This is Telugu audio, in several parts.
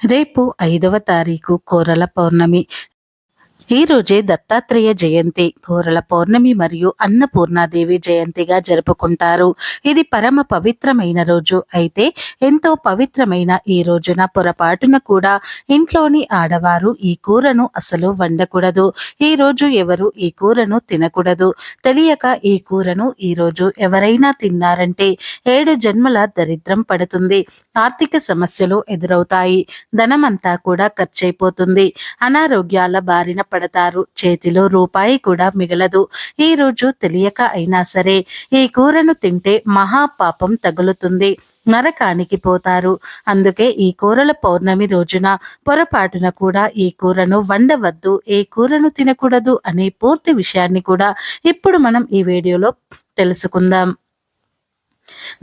రేపు ఐదవ తారీఖు కోరల పౌర్ణమి. ఈ రోజే దత్తాత్రేయ జయంతి. కోరల పౌర్ణమి మరియు అన్నపూర్ణాదేవి జయంతిగా జరుపుకుంటారు. ఇది పరమ పవిత్రమైన రోజు. అయితే ఎంతో పవిత్రమైన ఈ రోజున పొరపాటున కూడా ఇంట్లోని ఆడవారు ఈ కూరను అసలు వండకూడదు. ఈ రోజు ఎవరు ఈ కూరను తినకూడదు. తెలియక ఈ కూరను ఈ రోజు ఎవరైనా తిన్నారంటే ఏడు జన్మల దరిద్రం పడుతుంది. ఆర్థిక సమస్యలు ఎదురవుతాయి. ధనమంతా కూడా ఖర్చయిపోతుంది అనారోగ్యాల బారిన పడతారు. చేతిలో రూపాయి కూడా మిగలదు. ఈ రోజు తెలియక అయినా సరే ఈ కూరను తింటే మహాపాపం తగులుతుంది. నరకానికి పోతారు. అందుకే ఈ కూరల పౌర్ణమి రోజున పొరపాటున కూడా ఈ కూరను వండవద్దు ఏ కూరను తినకూడదు అనే పూర్తి విషయాన్ని కూడా ఇప్పుడు మనం ఈ వీడియోలో తెలుసుకుందాం.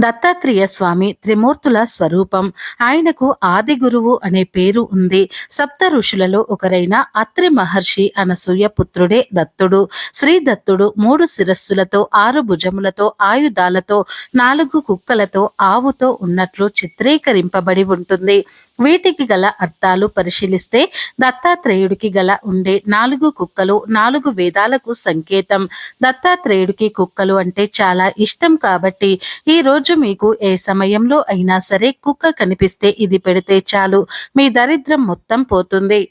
దత్తాత్రేయ స్వామి త్రిమూర్తుల స్వరూపం. ఆయనకు ఆది గురువు అనే పేరు ఉంది. సప్త ఋషులలో ఒకరైన అత్రి మహర్షి అనసూయ పుత్రుడే దత్తుడు. శ్రీ దత్తుడు మూడు శిరస్సులతో ఆరు భుజములతో ఆయుధాలతో నాలుగు కుక్కలతో ఆవుతో ఉన్నట్లు చిత్రీకరింపబడి ఉంటుంది. వీటికి గల అర్థాలు పరిశీలిస్తే దత్తాత్రేయుడికి గల ఉండే నాలుగు కుక్కలు నాలుగు వేదాలకు సంకేతం. దత్తాత్రేయుడికి కుక్కలు అంటే చాలా ఇష్టం కాబట్టి ఈ ఈ రోజు మీకు ఏ సమయంలో అయినా సరే కుక్క కనిపిస్తే ఇది పెడితే చాలు. మీ దరిద్రం మొత్తం పోతుంది.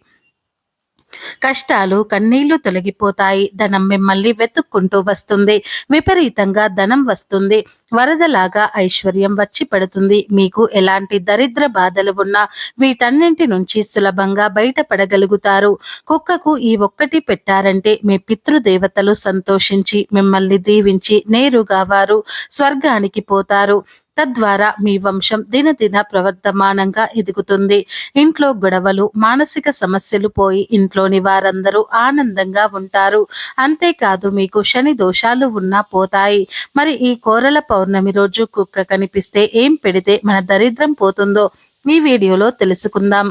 కష్టాలు కన్నీళ్ళు తొలగిపోతాయి. ధనం మిమ్మల్ని వెతుక్కుంటూ వస్తుంది. విపరీతంగా ధనం వస్తుంది. వరదలాగా ఐశ్వర్యం వచ్చి పడుతుంది. మీకు ఎలాంటి దరిద్ర బాధలు ఉన్నా వీటన్నింటి నుంచి సులభంగా బయటపడగలుగుతారు. కుక్కకు ఈ ఒక్కటి పెట్టారంటే మీ పితృదేవతలు సంతోషించి మిమ్మల్ని దీవించి నేరుగా వారు స్వర్గానికి పోతారు. తద్వారా మీ వంశం దినదిన ప్రవర్ధమానంగా ఎదుగుతుంది. ఇంట్లో గొడవలు మానసిక సమస్యలు పోయి ఇంట్లోని వారందరూ ఆనందంగా ఉంటారు. అంతేకాదు మీకు శని దోషాలు ఉన్నా పోతాయి. మరి ఈ కోరల పౌర్ణమి రోజు కుక్క కనిపిస్తే ఏం పెడితే మన దరిద్రం పోతుందో ఈ వీడియోలో తెలుసుకుందాం.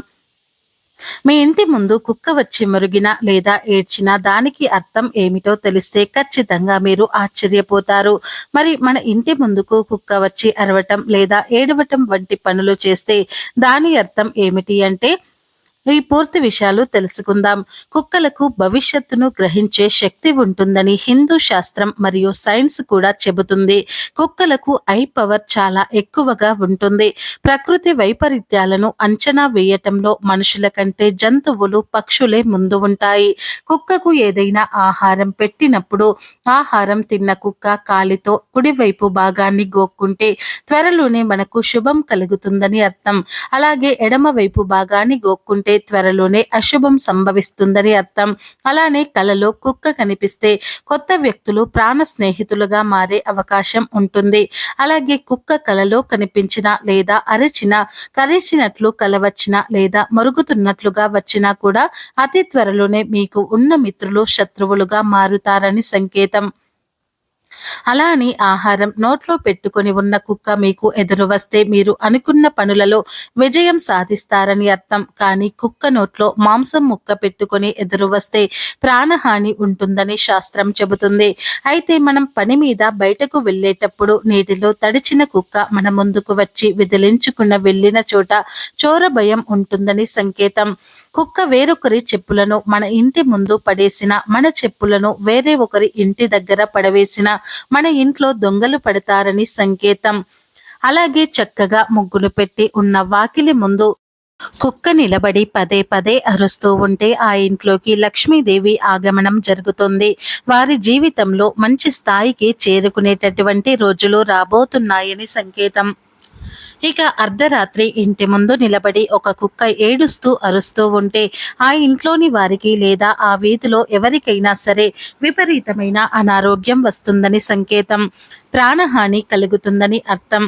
మీ ఇంటి ముందు కుక్క వచ్చి మురిగిన లేదా ఏడ్చిన దానికి అర్థం ఏమిటో తెలిస్తే ఖచ్చితంగా మీరు ఆశ్చర్యపోతారు. మరి మన ఇంటి ముందుకు కుక్క వచ్చి అరవటం లేదా ఏడవటం వంటి పనులు చేస్తే దాని అర్థం ఏమిటి అంటే ఈ పూర్తి విషయాలు తెలుసుకుందాం. కుక్కలకు భవిష్యత్తును గ్రహించే శక్తి ఉంటుందని హిందూ శాస్త్రం మరియు సైన్స్ కూడా చెబుతుంది. కుక్కలకు ఐ పవర్ చాలా ఎక్కువగా ఉంటుంది. ప్రకృతి వైపరీత్యాలను అంచనా వేయటంలో మనుషుల కంటే జంతువులు పక్షులే ముందు ఉంటాయి. కుక్కకు ఏదైనా ఆహారం పెట్టినప్పుడు ఆహారం తిన్న కుక్క కాలితో కుడివైపు భాగాన్ని గోక్కుంటే త్వరలోనే మనకు శుభం కలుగుతుందని అర్థం. అలాగే ఎడమ వైపు భాగాన్ని గోక్కుంటే అంటే త్వరలోనే అశుభం సంభవిస్తుందని అర్థం. అలానే కలలో కుక్క కనిపిస్తే కొత్త వ్యక్తులు ప్రాణ స్నేహితులుగా మారే అవకాశం ఉంటుంది. అలాగే కుక్క కలలో కనిపించిన లేదా అరిచిన కరిచినట్లు కలవచ్చిన లేదా మరుగుతున్నట్లుగా వచ్చినా కూడా అతి త్వరలోనే మీకు ఉన్న మిత్రులు శత్రువులుగా మారుతారని సంకేతం. అలా అని ఆహారం నోట్లో పెట్టుకుని ఉన్న కుక్క మీకు ఎదురు వస్తే మీరు అనుకున్న పనులలో విజయం సాధిస్తారని అర్థం. కానీ కుక్క నోట్లో మాంసం ముక్క పెట్టుకుని ఎదురు వస్తే ప్రాణహాని ఉంటుందని శాస్త్రం చెబుతుంది. అయితే మనం పని మీద బయటకు వెళ్ళేటప్పుడు నీటిలో తడిచిన కుక్క మన ముందుకు వచ్చి విదిలించుకున్న వెళ్ళిన చోట చోర భయం ఉంటుందని సంకేతం. కుక్క వేరొకరి చెప్పులను మన ఇంటి ముందు పడేసిన మన చెప్పులను వేరే ఒకరి ఇంటి దగ్గర పడవేసిన మన ఇంట్లో దొంగలు పడతారని సంకేతం. అలాగే చక్కగా ముగ్గులు పెట్టి ఉన్న వాకిలి ముందు కుక్క నిలబడి పదే పదే అరుస్తూ ఉంటే ఆ ఇంట్లోకి లక్ష్మీదేవి ఆగమనం జరుగుతుంది. వారి జీవితంలో మంచి స్థాయికి చేరుకునేటటువంటి రోజులు రాబోతున్నాయని సంకేతం. ఇక అర్ధరాత్రి ఇంటి ముందు నిలబడి ఒక కుక్క ఏడుస్తూ అరుస్తూ ఉంటే ఆ ఇంట్లోని వారికి లేదా ఆ వీధిలో ఎవరికైనా సరే విపరీతమైన అనారోగ్యం వస్తుందని సంకేతం. ప్రాణహాని కలుగుతుందని అర్థం.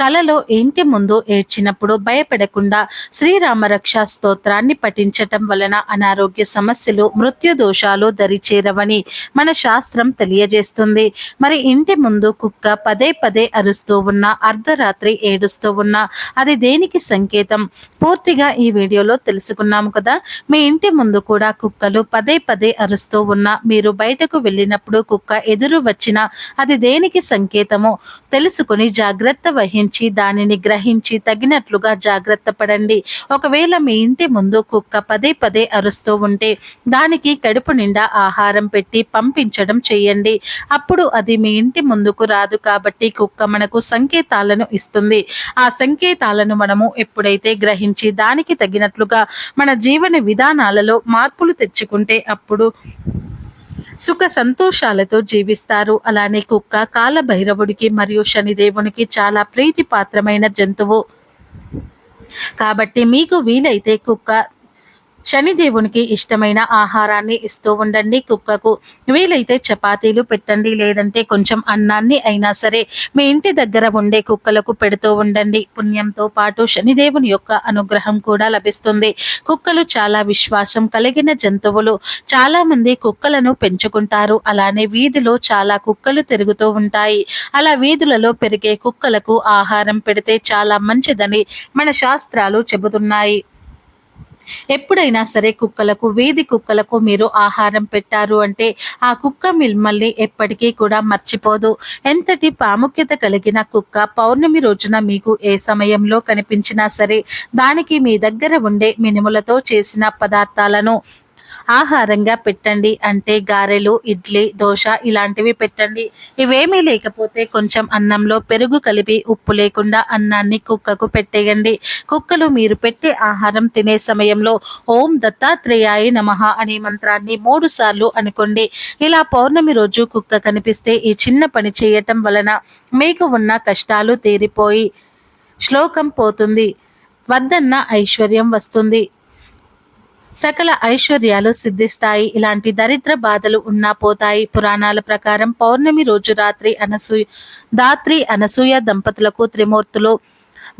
కలలో ఇంటి ముందు ఏడ్చినప్పుడు భయపడకుండా శ్రీరామరక్ష స్తోత్రాన్ని పఠించటం వలన అనారోగ్య సమస్యలు మృత్యు దోషాలు దరిచేరవని మన శాస్త్రం తెలియజేస్తుంది. మరి ఇంటి ముందు కుక్క పదే పదే అరుస్తూ ఉన్న అర్ధరాత్రి ఏడుస్తూ ఉన్న అది దేనికి సంకేతం? పూర్తిగా ఈ వీడియోలో తెలుసుకున్నాము కదా. మీ ఇంటి ముందు కూడా కుక్కలు పదే పదే అరుస్తూ ఉన్న మీరు బయటకు వెళ్ళినప్పుడు కుక్క ఎదురు వచ్చిన అది దేనికి సంకేతమో తెలుసుకుని జాగ్రత్త వహించి దానిని గ్రహించి తగినట్లుగా జాగ్రత్త పడండి. ఒకవేళ మీ ఇంటి ముందు కుక్క పదే పదే అరుస్తూ ఉంటే దానికి కడుపు నిండా ఆహారం పెట్టి పంపించడం చేయండి. అప్పుడు అది మీ ఇంటి ముందుకు రాదు కాబట్టి కుక్క మనకు సంకేతాలను ఇస్తుంది. ఆ సంకేతాలను మనము ఎప్పుడైతే గ్రహించి దానికి తగినట్లుగా మన జీవన విధానాలలో మార్పులు తెచ్చుకుంటే అప్పుడు సుఖ సంతోషాలతో జీవిస్తారు. అలానే కుక్క కాలభైరవుడికి మరియు శనిదేవునికి చాలా ప్రీతిపాత్రమైన జంతువు. కాబట్టి మీకు వీలైతే కుక్క శనిదేవునికి ఇష్టమైన ఆహారాన్ని ఇస్తూ ఉండండి. కుక్కకు వీలైతే చపాతీలు పెట్టండి. లేదంటే కొంచెం అన్నాన్ని అయినా సరే మీ ఇంటి దగ్గర ఉండే కుక్కలకు పెడుతూ ఉండండి. పుణ్యంతో పాటు శనిదేవుని యొక్క అనుగ్రహం కూడా లభిస్తుంది. కుక్కలు చాలా విశ్వాసం కలిగిన జంతువులు. చాలా మంది కుక్కలను పెంచుకుంటారు. అలానే వీధిలో చాలా కుక్కలు తిరుగుతూ ఉంటాయి. అలా వీధులలో పెరిగే కుక్కలకు ఆహారం పెడితే చాలా మంచిదని మన శాస్త్రాలు చెబుతున్నాయి. ఎప్పుడైనా సరే కుక్కలకు వీధి కుక్కలకు మీరు ఆహారం పెట్టారు అంటే ఆ కుక్క మిమ్మల్ని ఎప్పటికీ కూడా మర్చిపోదు. ఎంతటి ప్రాముఖ్యత కలిగిన కుక్క పౌర్ణమి రోజున మీకు ఏ సమయంలో కనిపించినా సరే దానికి మీ దగ్గర ఉండే మినుములతో చేసిన పదార్థాలను ఆహారంగా పెట్టండి. అంటే గారెలు ఇడ్లీ దోశ ఇలాంటివి పెట్టండి. ఇవేమీ లేకపోతే కొంచెం అన్నంలో పెరుగు కలిపి ఉప్పు లేకుండా అన్నాన్ని కుక్కకు పెట్టేయండి. కుక్కలు మీరు పెట్టే ఆహారం తినే సమయంలో ఓం దత్తాత్రేయాయ నమ అనే మంత్రాన్ని మూడు సార్లు అనుకోండి. ఇలా పౌర్ణమి రోజు కుక్క కనిపిస్తే ఈ చిన్న పని చేయటం వలన మీకు ఉన్న కష్టాలు తీరిపోయి శ్లోకం పోతుంది. వద్దన్న ఐశ్వర్యం వస్తుంది. సకల ఐశ్వర్యాలు సిద్ధిస్తాయి. ఇలాంటి దరిద్ర బాధలు ఉన్నా పోతాయి. పురాణాల ప్రకారం పౌర్ణమి రోజు రాత్రి అనసూయ దాత్రి అనసూయ దంపతులకు త్రిమూర్తులు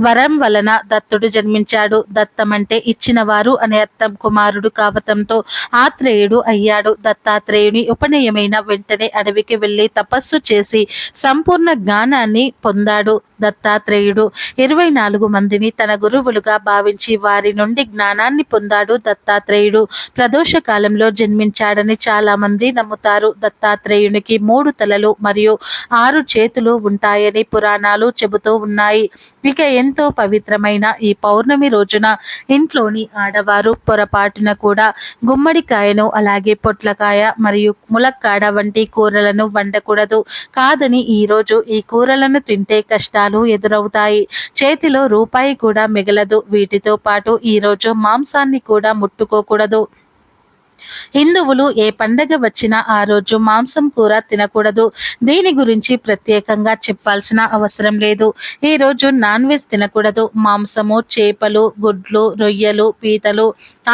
వరం వలన దత్తుడు జన్మించాడు. దత్తం అంటే ఇచ్చినవారు అనే అర్థం కుమారుడు కావటంతో ఆత్రేయుడు అయ్యాడు. దత్తాత్రేయుని ఉపనయమైన వెంటనే అడవికి వెళ్ళి తపస్సు చేసి సంపూర్ణ జ్ఞానాన్ని పొందాడు. దత్తాత్రేయుడు ఇరవై నాలుగు మందిని తన గురువులుగా భావించి వారి నుండి జ్ఞానాన్ని పొందాడు. దత్తాత్రేయుడు ప్రదోష కాలంలో జన్మించాడని చాలా మంది నమ్ముతారు. దత్తాత్రేయునికి మూడు తలలు మరియు ఆరు చేతులు ఉంటాయని పురాణాలు చెబుతూ ఉన్నాయి. ఇక ఎంతో పవిత్రమైన ఈ పౌర్ణమి రోజున ఇంట్లోని ఆడవారు పొరపాటున కూడా గుమ్మడికాయను అలాగే పొట్లకాయ మరియు ములక్కాడ వంటి కూరలను వండకూడదు. కాదని ఈరోజు ఈ కూరలను తింటే కష్టాలు ఎదురవుతాయి. చేతిలో రూపాయి కూడా మిగలదు. వీటితో పాటు ఈరోజు మాంసాన్ని కూడా ముట్టుకోకూడదు. హిందువులు ఏ పండగ వచ్చినా ఆ రోజు మాంసం కూర తినకూడదు. దీని గురించి ప్రత్యేకంగా చెప్పాల్సిన అవసరం లేదు. ఈ రోజు నాన్ వెజ్ తినకూడదు. మాంసము చేపలు గుడ్లు రొయ్యలు పీతలు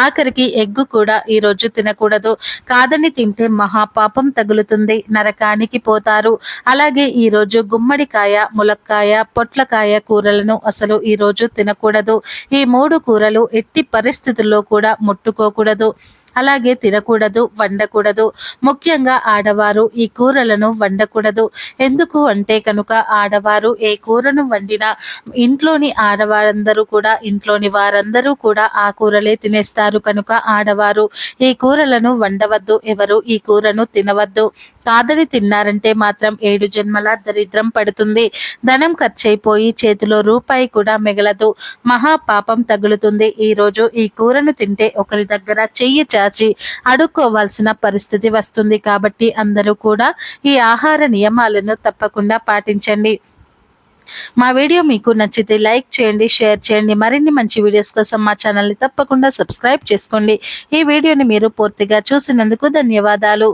ఆఖరికి ఎగ్గు కూడా ఈ రోజు తినకూడదు. కాదని తింటే మహాపాపం తగులుతుంది. నరకానికి పోతారు. అలాగే ఈ రోజు గుమ్మడికాయ ములక్కాయ పొట్లకాయ కూరలను అసలు ఈ రోజు తినకూడదు. ఈ మూడు కూరలు ఎట్టి పరిస్థితుల్లో కూడా ముట్టుకోకూడదు. అలాగే తినకూడదు వండకూడదు. ముఖ్యంగా ఆడవారు ఈ కూరలను వండకూడదు. ఎందుకు అంటే కనుక ఆడవారు ఏ కూరను వండినా ఇంట్లోని ఆడవారందరూ కూడా ఇంట్లోని వారందరూ కూడా ఆ కూరలే తినేస్తారు. కనుక ఆడవారు ఈ కూరలను వండవద్దు ఎవరు ఈ కూరను తినవద్దు. కాదని తిన్నారంటే మాత్రం ఏడు జన్మల దరిద్రం పడుతుంది. ధనం ఖర్చయిపోయి చేతిలో రూపాయి కూడా మిగలదు. మహాపాపం తగులుతుంది. ఈరోజు ఈ కూరను తింటే ఒకరి దగ్గర చెయ్యి చాచి అడుక్కోవాల్సిన పరిస్థితి వస్తుంది. కాబట్టి అందరూ కూడా ఈ ఆహార నియమాలను తప్పకుండా పాటించండి. మా వీడియో మీకు నచ్చితే లైక్ చేయండి షేర్ చేయండి. మరిన్ని మంచి వీడియోస్ కోసం మా ఛానల్ని తప్పకుండా సబ్స్క్రైబ్ చేసుకోండి. ఈ వీడియోని మీరు పూర్తిగా చూసినందుకు ధన్యవాదాలు.